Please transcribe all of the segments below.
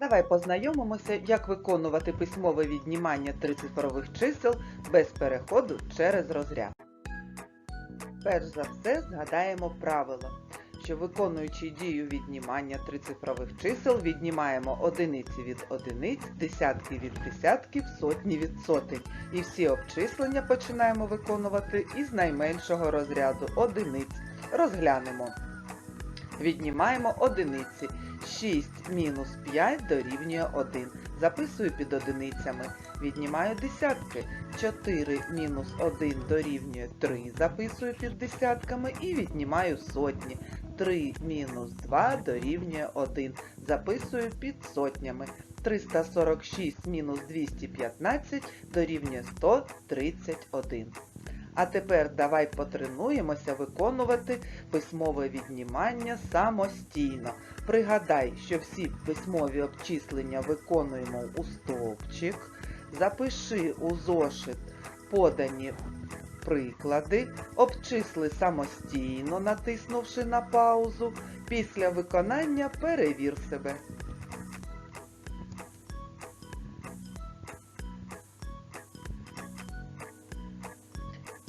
Давай познайомимося, як виконувати письмове віднімання трицифрових чисел без переходу через розряд. Перш за все згадаємо правило, що виконуючи дію віднімання трицифрових чисел, віднімаємо одиниці від одиниць, десятки від десятків, сотні від сотень. І всі обчислення починаємо виконувати із найменшого розряду одиниць. Розглянемо. Віднімаємо одиниці. 6 мінус 5 дорівнює 1. Записую під одиницями. Віднімаю десятки. 4 мінус 1 дорівнює 3. Записую під десятками і віднімаю сотні. 3 мінус 2 дорівнює 1. Записую під сотнями. 346 мінус 215 дорівнює 131. А тепер давай потренуємося виконувати письмове віднімання самостійно. Пригадай, що всі письмові обчислення виконуємо у стовпчик. Запиши у зошит подані приклади, обчисли самостійно, натиснувши на паузу. Після виконання перевір себе.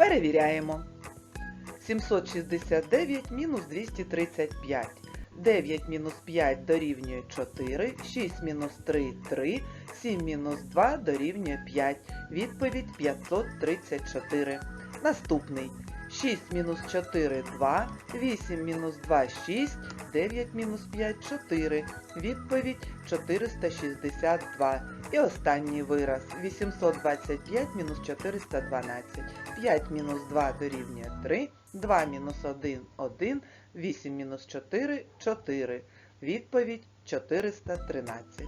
Перевіряємо. 769 мінус 235. 9 мінус 5 дорівнює 4, 6 мінус 3 – 3, 7 мінус 2 дорівнює 5. Відповідь 534. Наступний. 6 мінус 4 – 2, 8 мінус 2 – 6, 9 мінус 5 – 4. Відповідь 462. І останній вираз. 825 мінус 412. 5 мінус 2 дорівнює 3, 2 мінус 1 – 1, 8 мінус 4 – 4. Відповідь 413.